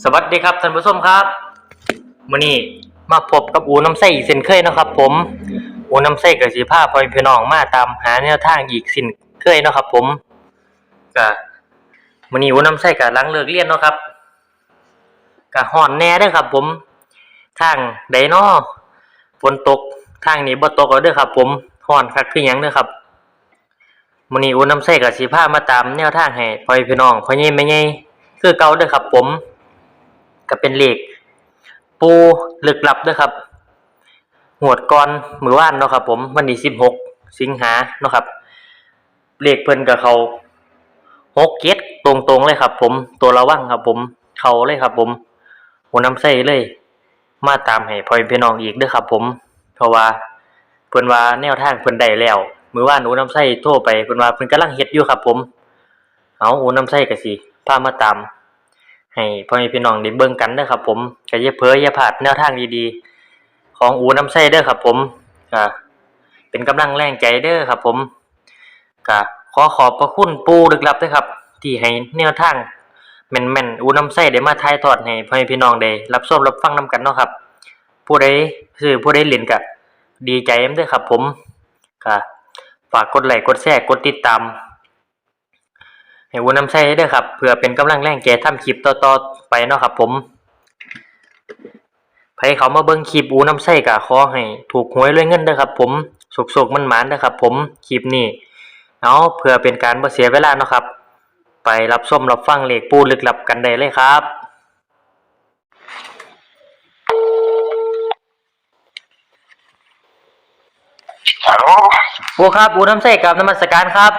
สวัสดีครับท่านผู้ชมครับมื้อนี้มาพบกับอูน้ำไส้อีกเช่นเคยนะครับ ผมอูน้ำไส้กับสีผ้าพอแม่พี่น้องมาตามหาแนวทางอีกสินเคยนะครับ ผมก็มื้อนี้อูน้ำไส้ก็หลังเลิกเรียนเนาะครับก็ฮ้อนแน่ด้อครับ ผม ทางใดนอฝนตกทางนี้บ่ตกเอาเด้อครับ ผมฮ้อนคักคือหยังด้อครับมื้อนี้อูน้ำไส้กับสีผ้ามาตามแนวทางให้พอแม่พี่น้องพอใหญ่แม่ใหญ่คือเก่าด้อครับ ผม ก็เป็นเลขปูลึกลับด้วยครับหวดก่อนมือว่านเนาะครับ ผมวันที่สิบหกสิงหาเนาะครับ เลขเพิ่นกับเขาหกเก็ดตรงๆเลยครับ ผมตัวระวังครับ ผมเขาเลยครับ ผมหัวน้ำใส่เลย มาตามให้พ่อพี่น้องอีกด้อครับ ผม เพราะว่าเพิ่นว่าแนวทางเพิ่นได้แล้วมือว่านหนูน้ำใส่โทรไปเพิ่นว่าเพิ่นกำลังเฮ็ดอยู่ครับ ผม เอาหนูน้ำใส่ก็สิพามาตาม ให้พ่อแม่พี่น้องได้เบิ่งกันเด้อครับ ผมก็อย่าเผลออย่าพลาดแนวทางดีๆ ของอูน้ำไส้เด้อครับ ผมก็เป็นกำลังแรงใจเด้อครับ ผมก็ขอขอบพระคุณปู่ลึกลับด้วยครับ ที่ให้แนวทางแม่นๆอูน้ำไส้ได้มาถ่ายทอดให้พ่อแม่พี่น้องได้รับชมรับฟังนํกันเนาะครับ ผู้ใดซื้อผู้ใดเล่นก็ดีใจนำเด้อครับ ผมก็ฝากกดไลค์กดแชร์กดติดตาม ให้วุ้นน้ำใช้เด้อครับ เพื่อเป็นกำลังแรงแก่ทำคลิปต่อๆไปเนาะครับผมใครเขามาเบิ่งคลิปอูน้ำใช้ก็ขอให้ถูกหวยรวยเงินเด้อครับ ผมสุกๆมันหมานๆเด้อครับ ผมคลิปนี้เอาเพื่อเป็นการบ่เสียเวลาเนาะครับ ไปรับชมรับฟังเลขปูลึกลับกันได้เลยครับฮัลโหลปูครับอูน้ำใช้กับนมัสการครับ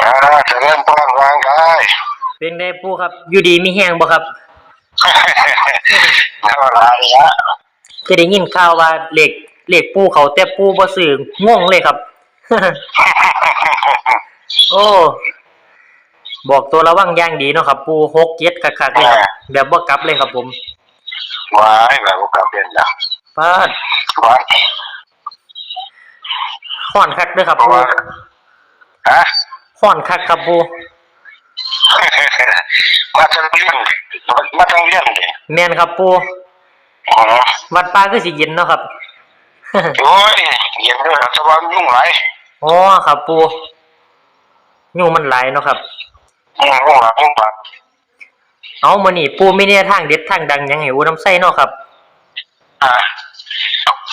อ่าเจะเริ่มป้อนร่างกายเป็นไงปูครับ อยู่ดีมีแห้งบ่ครับธรรมดาเนี่ยจะได้ยินข่าวว่าเลขเลขปูเขาแต่ปูบ่ซื้อง่วงเลยครับ โอ้ บอกตัวระวังอย่างดีเนาะครับ ปูหกเจ็ดคักๆเลยครับแบบบ่กลับเลยครับผมวายแบบกลับเรียนนะปาดวายห้อนคักเด้อครับเพราะปูว่าฮะ ห้อนคักครับปูมาทางเรียนมาทางเรียนดิแม่นครับปูอ๋อวัดป่าคือสิเย็นเนาะครับโอ้ยเย็นด้วยครับแต่ว่ายุ่งหลายอ๋อครับปูยุงมันหลายเนาะครับอืมยุ่งหลายยุ่งหลายเอามื้อนี้ปูมีแนวทางเด็ดทางดังหยังให้อูน้ำใส่เนาะครับ อ่า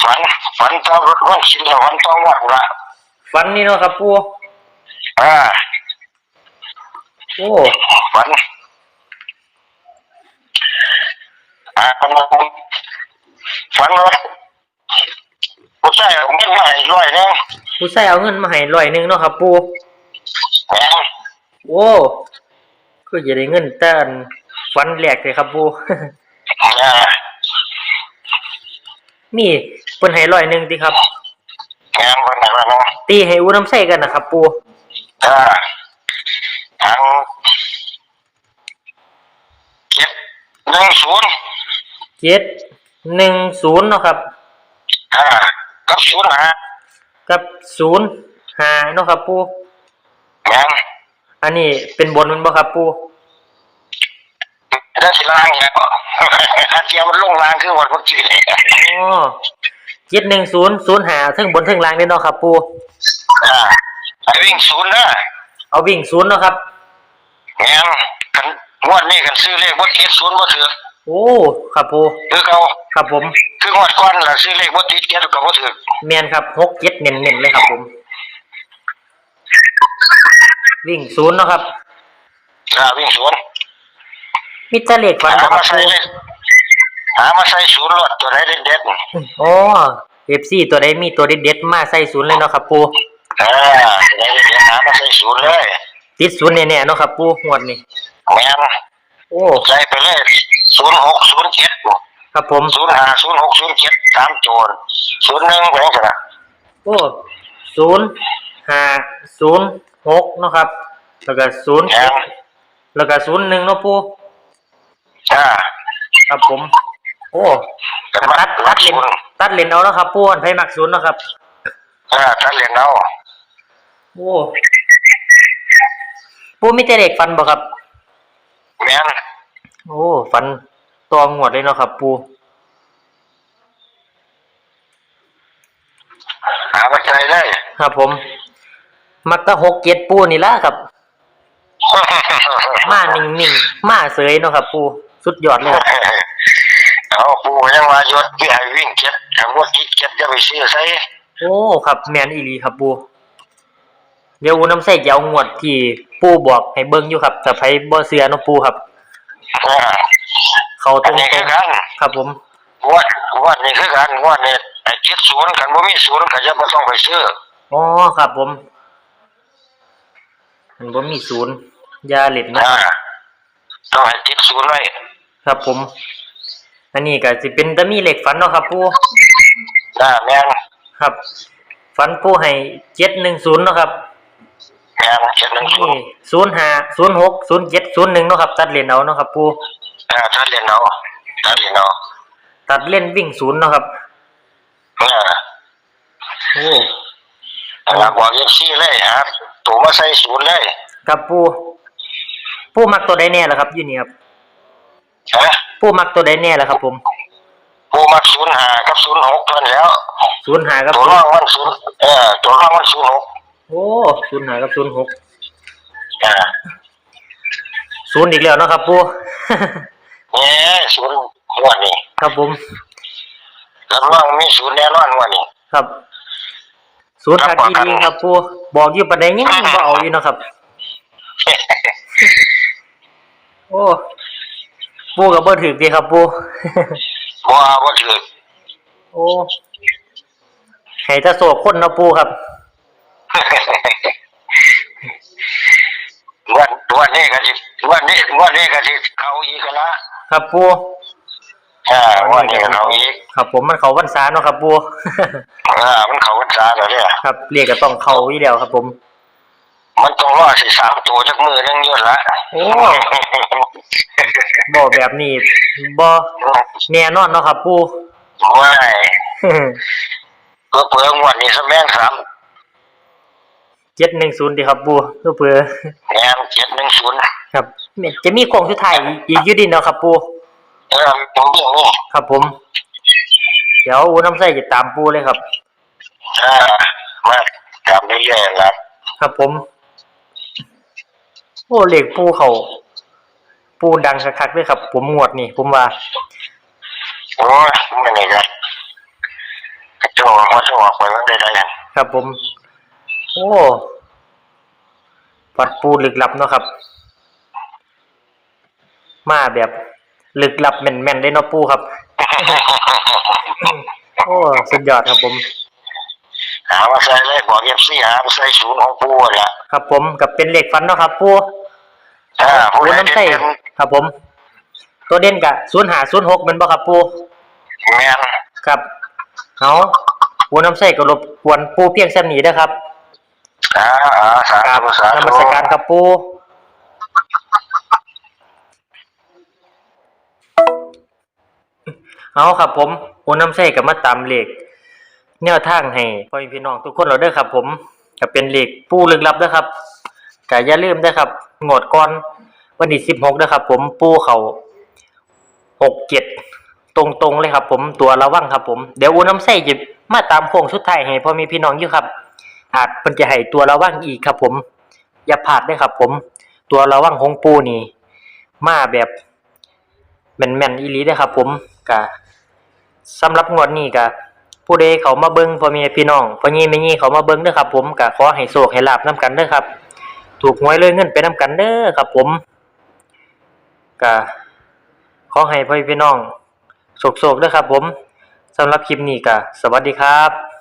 ฝันฝันตอนวันชินแล้วฝันตอนวัดละฝันนี่เนาะครับปู อ่าโอ้ฝันอ่าฝันว่าผู้ชายเอาเงินมาให้ร้อยหนึงผู้ใส่เอาเงินมาให้ร้อยหนึงเนาะครับปูแหมโอ้ก็จะได้เงินแต่อันฝันแรกเลยครับปู อ่ามีเพิ่นให้ร้อยหนึงติครับงานวันไหนวันนึงตีให้อูน้ำใส่กันนะครับปู อ่าทางเจ็ดหนึ่งศูนย์เจ็ดหนึ่งศูนย์เนาะครับอ่ากับศูนย์นะกับศูนย์ห้าเนาะครับปูงานอันนี้เป็นบนมันบ่ครับปูได้สิล่างเนี่ยอาเจียมันลงล่างคือวันพุธจีเลยอ๋อเจ็ดหนึ่งศูนย์ศูนย์ห้าทั้งบนทั้งล่างนี่เนาะครับปูอ่า ไอ้วิ่งศูนย์นะเอาวิ่งศูนย์เนาะครับงานกันงวดนี้กันซื้อเลขว่าเจ็ดศูนย์ว่าถือโอ้ครับปูคือเขาครับผมคืองวดก้อนล่ะซื้อเลขว่าติดเจ็ดกับว่าถือแมนครับหกเจ็ดเน้นๆเลยครับผม วิ่งศูนย์เนาะครับอ่าวิ่งศูนย์มิตรเลขฝันหาบ่ครัมาบใส่ปูเลยหามาใส่ศูนย์รถตัวไหนเด็ดๆอ๋อเอฟซีตัวใดมีตัวเด็ดๆมาใส่ศูนย์เลยเนาะครับปู อ่าตัวไหนเด็ดๆหามาใส่ศูนย์เลยติดศูนย์แน่ๆเนาะครับปูงวดนี้แม่นโอ้ใส่ไปเลยศูนย์หกศูนย์เจ็ดครับผมศูนย์ห้าศูนย์หกศูนย์เจ็ดสามโจรศูนย์หนึ่งแบงค์ชนะโอ้ศูนย์ห้าศูนย์หกเนาะครับ แล้วก็ศูนย์แอมแล้วก็ศูนย์หนึ่งเนาะปูอ่าครับผม โอ้แต่ตัมาดตัดเลนศูนย์ตัดเลนเอาเนาะครับปูอันไผมักศูนย์เนาะครับอ่าถ้าเรียนเอา โอ้ปูมีแต่เด็กฟันบ่ครับ แม่นโอ้ฝันตองงวดเลยเนาะครับ ปูหาปัจจัยได้ครับ ผม มักตะหกเจ็ดปูนี่ละครับ มานิ่งๆมาเสยเนาะครับ ปูสุดยอดเลยครับเอาปูยังว่ายศที่ให้วิ่งเก็บแต่ว่าคิดเก็บจะไปซื้อใส่โอ้ครับ แมนอีหลีครับปู เดี๋ยวอูน้ำใส่จะเอางวดที่ปูบอกให้เบิ่งอยู่ครับแต่ไผบ่เสือเนาะปูครับ อ่าเขาตอัรนงนี้คือกันๆครับผมงวดงวดนี้คือกันงวดนี้ไอ้เจ็ดศูนย์กันบ่มีศูนย์ก็จะบ่ต้องไปซื้ออ๋อครับผมมันบ่มีศูนย์อยาเล่นนะ อ่าต้องให้เจ็ดศูนย์ไว้ครับผม อันนี้ก็สิเป็นตะมีเหล็กฝันเนาะครับปูอ่าแม่นครับ ฝันปูให้710เนาะครับ แม่นเจ็ดหนึ่งศูนี่นย์05 06 07 01เนาะครับ ตัดเลนเอาเนาะครับปูอ่าถ้าเรียนเอาถ้าเรียนเอาตัดเล่นวิ่งศูนย์เนาะครับอ่าโอ้หลักบอกยังซี่เลยครับตัวมาใส่ศูนย์เลยครับปูปูมักตัวใดแน่ล่ะครับอยู่นี่ครับฮะปูมักตัวใดแน่ล่ะครับ ผมกูมาศูนย์ห้ากับศูนย์หกเพิ่นแล้ว05กับตัวร่องมันศูนย์เออตัวร่องมันศูนย์หก โอ้05กับ06อ่าศูนย์อีกแล้วเนาะครับปู เนี่ยศูนย์งวดนี้ครับผม รับรองมีศูนย์แน่นอนงวดนี้ ครับศูนย์ครัขาบดดีๆครับปูบอกอยู่ประเด็นยังบ่เอาอยู่เนาะครับ โอ้ปูกับเบอร์ถึกดีครับปู บ่บ่ถือโอ้ให้ตะโศกคนเนาะปูครับ ง วดงวดนี้ก็สิงวดนี้งวดนี้ก็สิเข้าอีกแล้วละ ครับปูอ่างวดนี้ก็เข้าอีกครับผมมันเขาวันษาเนาะครับปู อ่ามันเข้าพรรษาแล้วเนี่ยครับเรียกก็ต้องเข้าอยู่แล้วครับผม มันต้องรอสิสามตัวจักมือนึงอยู่ละโอ้ บ่แบบนี้บ่แน่นอนเนาะครับปูว้ายเพื่อเพื่องวดนี้สแม่งสาม 710ดีครับปูเพื่อแม่นเจ็ดหนึ่งศูนย์ๆครับ จะมีโค้งสุดท้ายอีกอยู่ดีเนาะครับปูเออตรงนี้นี่ครับผม เดี๋ยวอูน้ำใส่จะตามปูเลยครับอ่ามาจำได้เลยละครับผม โอ้เหล็กปูเขาปูดังคักๆเลยครับ ผมงวดนี่ผมว่าโอ้ยไม่นี่กันกระโจกหัวสมองคนนั้นได้ได้กันครับผม โอ้วัดปูลึกลับเนาะครับ มาแบบลึกลับแม่นๆได้เนาะปูครับ โอ้สุดยอดครับผม หามาใส่เลยบอกเอฟซีหามาใส่ศูนย์ของปูละครับผมกับเป็นเหล็กฟันเนาะครับ ปูอ่าผู้ปูใดน้ำเด่ใส่นครับผม ตัวเด่นกะศูนย์หาศูนย์หกมันบ่ครับปูแม่นครับเอาปูน้ำใส่ก็รบกวนปูเพียงแค่นี้นะครับ อ่าอ่าสาครับธุสานมัธุสการครับปูเอาครับผมปูน้ำใส่กับมาตามเลขแนวทางให้พ่อแม่พี่น้องทุกคนเราเด้อครับ ผมก็เป็นเลขปูลึกลับเด้อครับก็อย่าลืมเด้อครับงวดก่อนวันที่สิบหกเด้อครับ ผมปูเขาหกเจ็ดตรงๆเลยครับ ผมตัวระวังครับ ผมเดี๋ยวอูน้ำใส่จะมาตามโค้งสุดท้ายให้พ่อแมีพี่น้องอยู่ครับ อาจมันจะให้ตัวระวังอีกครับผม อย่าพลาดเด้ครับผม ตัวระวังของปูนี่ มาแบบแม่นๆอีหลีเด้อครับ ผมกะสำหรับงวดนี้กะผู้ใดเขามาเบิ่งพ่อแม่พี่น้องพ่อ ኚ แม่ ኚ เขามาเบิ่งเด้อครับ ผมกะขอให้โชคให้ลาบนํกันเด้อครับ ถูกหวยเลยเงินไปนํกันเด้อครับ ผมกะขอให้พ่อพี่น้องโชคๆเด้อครับ ผมสำหรับคลิปนี้กะสวัสดีครับ